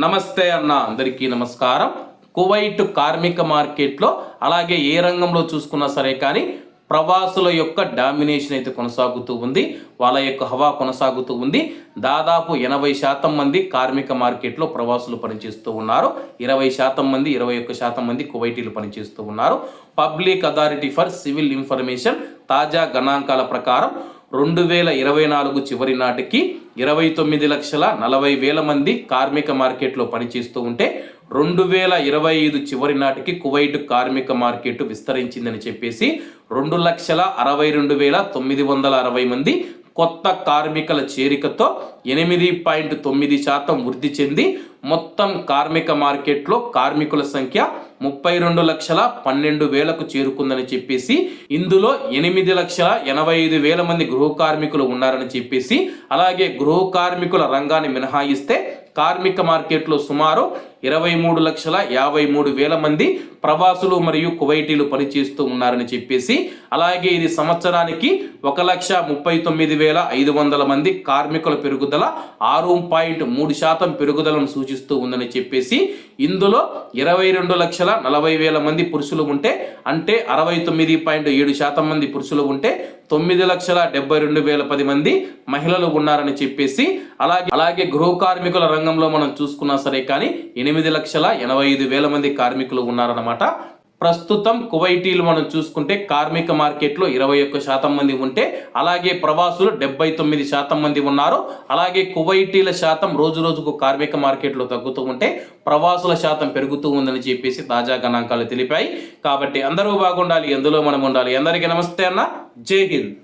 నమస్తే అన్న అందరికీ నమస్కారం. కువైట్ కార్మిక మార్కెట్లో అలాగే ఏ రంగంలో చూసుకున్నా సరే కానీ ప్రవాసుల యొక్క డామినేషన్ అయితే కొనసాగుతూ ఉంది. వాళ్ళ యొక్క హవా కొనసాగుతూ ఉంది. దాదాపు ఎనభై శాతం మంది కార్మిక మార్కెట్లో ప్రవాసులు పనిచేస్తూ ఉన్నారు. ఇరవై శాతం మంది ఇరవై ఒక్క శాతం మంది కువైటీలు పనిచేస్తూ ఉన్నారు. Public authority for civil information తాజా గణాంకాల ప్రకారం రెండు వేల ఇరవై నాలుగు చివరి నాటికి ఇరవై తొమ్మిది లక్షల నలభై వేల మంది కార్మిక మార్కెట్లో పనిచేస్తూ ఉంటే రెండు వేల ఇరవై ఐదు చివరి నాటికి కువైట్ కార్మిక మార్కెట్ విస్తరించిందని చెప్పేసి రెండు లక్షల అరవై రెండు వేల తొమ్మిది వందల అరవై మంది కొత్త కార్మికుల చేరికతో ఎనిమిది పాయింట్ తొమ్మిది శాతం వృద్ధి చెంది మొత్తం కార్మిక మార్కెట్లో కార్మికుల సంఖ్య ముప్పై రెండు లక్షల పన్నెండు వేలకు చేరుకుందని చెప్పేసి ఇందులో ఎనిమిది లక్షల ఎనభై ఐదు వేల మంది గృహ కార్మికులు ఉన్నారని చెప్పేసి అలాగే గృహ కార్మికుల రంగాన్ని మినహాయిస్తే కార్మిక మార్కెట్లో సుమారు ఇరవై మూడు లక్షల యాభై మూడు వేల మంది ప్రవాసులు మరియు కువైటీలు పనిచేస్తూ ఉన్నారని చెప్పేసి అలాగే ఇది సంవత్సరానికి ఒక లక్ష ముప్పై తొమ్మిది వేల ఐదు వందల మంది కార్మికుల పెరుగుదల ఆరు పాయింట్ మూడు శాతం పెరుగుదలను సూచిస్తూ ఉందని చెప్పేసి ఇందులో ఇరవై రెండు లక్షల నలభై వేల మంది పురుషులు ఉంటే అంటే అరవై తొమ్మిది పాయింట్ ఏడు శాతం మంది పురుషులు ఉంటే తొమ్మిది లక్షల డెబ్బై రెండు వేల పది మంది మహిళలు ఉన్నారని చెప్పేసి అలాగే అలాగే గృహ కార్మికుల రంగంలో మనం చూసుకున్నా సరే కానీ ఎనిమిది ఎనిమిది లక్షల ఎనభై ఐదు వేల మంది కార్మికులు ఉన్నారన్నమాట. ప్రస్తుతం కువైటీలు మనం చూసుకుంటే కార్మిక మార్కెట్లో ఇరవై ఒక్క శాతం మంది ఉంటే అలాగే ప్రవాసులు డెబ్బై తొమ్మిది శాతం మంది ఉన్నారు. అలాగే కువైటీల శాతం రోజు రోజుకు కార్మిక మార్కెట్లో తగ్గుతూ ఉంటే ప్రవాసుల శాతం పెరుగుతూ ఉందని చెప్పేసి తాజా గణాంకాలు తెలిపాయి. కాబట్టి అందరూ బాగుండాలి ఎందులో మనం ఉండాలి. అందరికీ నమస్తే అన్న. జై హింద్.